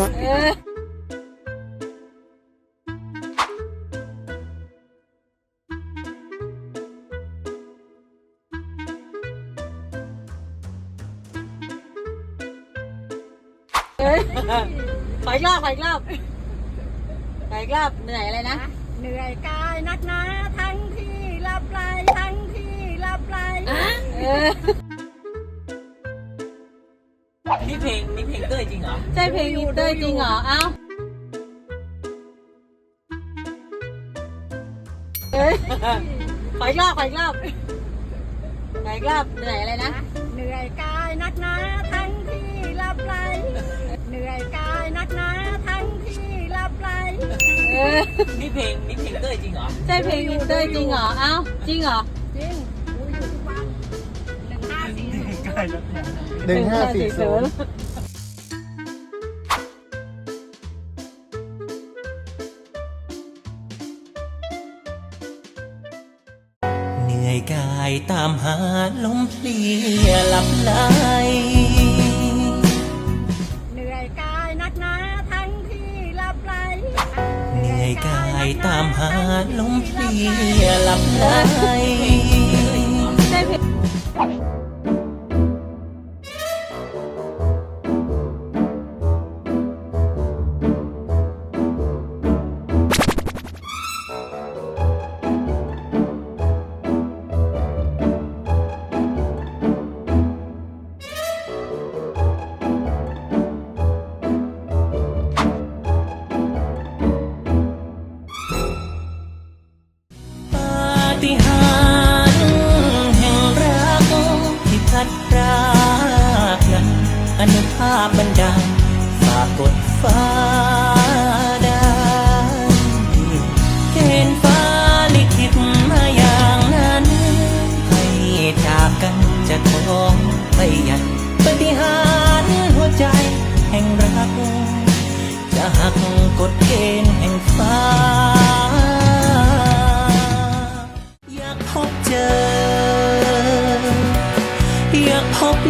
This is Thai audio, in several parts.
เออเอ้ยขออีกรอบขออีกรอบขออีกรอบเหนื่อยอะไรนะ เหนื่อยกายนักหนาทั้งที่หลับไหลทั้ง ใช่เพลงอินเตอร์จริงเหรอ เอ้าเอ้ยขออีกรอบขออีกรอบขออีกรอบเหนื่อยอะไรนะ เหนื่อยกายนักหนาทั้งที่หลับไหลเหนื่อยกายนักหนาทั้งที่หลับไหลเออนี่เพลงนี่เพลงเต้ยจริงเหรอ ใช่เพลงอินเตอร์จริงเหรอ เอ้าจริงเหรอ จริงดูอยู่ทุกวันหนึ่งห้าสี่ศูนย์ หนึ่งห้าสี่ศูนย์ เหนื่อยกายตามหาลมเพลียหลับไหลเหนื่อยกายนักหนาทั้งที่หลับไหลเหนื่อยกายตามหาลมเพลียหลับไหลาฏิ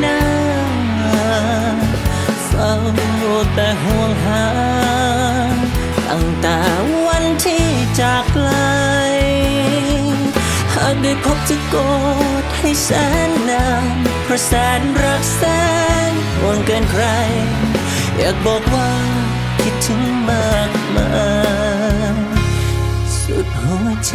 หน้าเฝ้าแต่ห่วงหา ตั้งแต่วันที่จากไกล หากได้พบจะกอดให้แสนนานเพราะแสนรักแสนห่วงเกินใคร อยากบอกว่าคิดถึงมากมายสุดหัวใจ